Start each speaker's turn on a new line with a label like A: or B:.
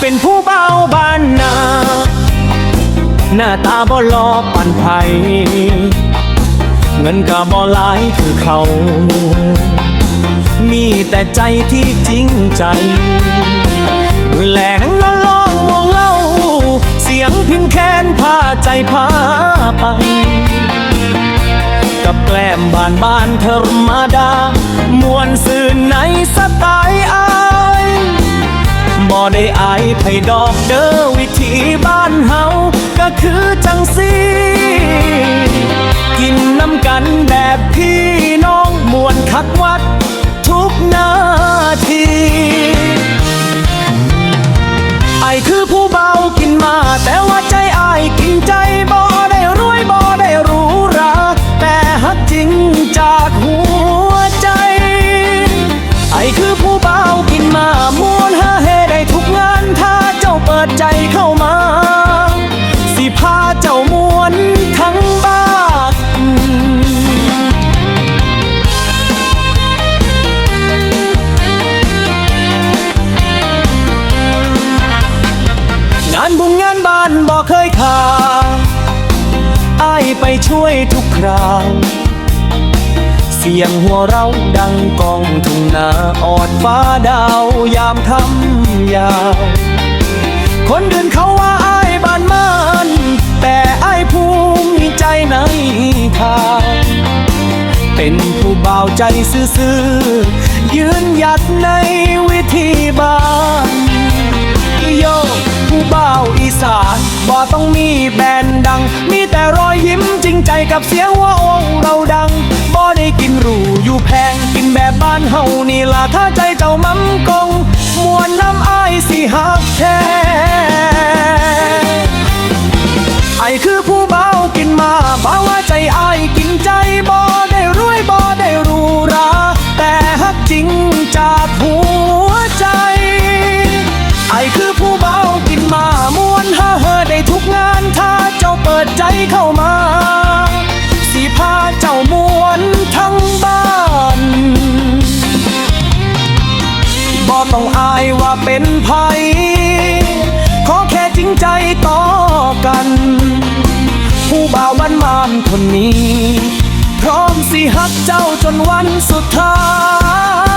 A: เป็นผู้เบาบานนา หน้าตาบ่ลอปันไผเงินก็บ่หลายคือเขา มีแต่ใจที่จริงใจแหลงละลองวงเล่า เสียงพินแค้นพาใจพาไป กับแกล้มบานบานธรรมดา ได้อายไผดอกเด้อวิธีบ้านเฮาก็คือจังสีกินน้ำกันแบบพี่น้องมวนคักวัด ทุกนาทีไอคือผู้เบากินมาแต่ว่าานบอกเคยขาดอายไปช่วยทุกคราวเสียงหัวเราดังกองทุ่งนาออดฟ้าดาวยามทำยาว คนอื่นเขาว่าอายบ้านมันแต่อายภูมิใจในข่าวเป็นผู้บ่าวใจซื่อยืนหยัดนวิ สานบ่ต้องมีแบรนด์ดัง มีแต่รอยยิ้มจริงใจกับเสียงว่าองเราดังบ่ได้กินหรูอยู่แพง กินแบบบ้านเฮานี่ล่ะถ้าใจเจ้ามั่มกงมวนน้ำอายสิหักแท้ ต้องอายว่าเป็นภัย ขอแค่จริงใจต่อกัน ผู้บ่าวบ้านมานคนนี้ พร้อมสิฮักเจ้าจนวันสุดท้าย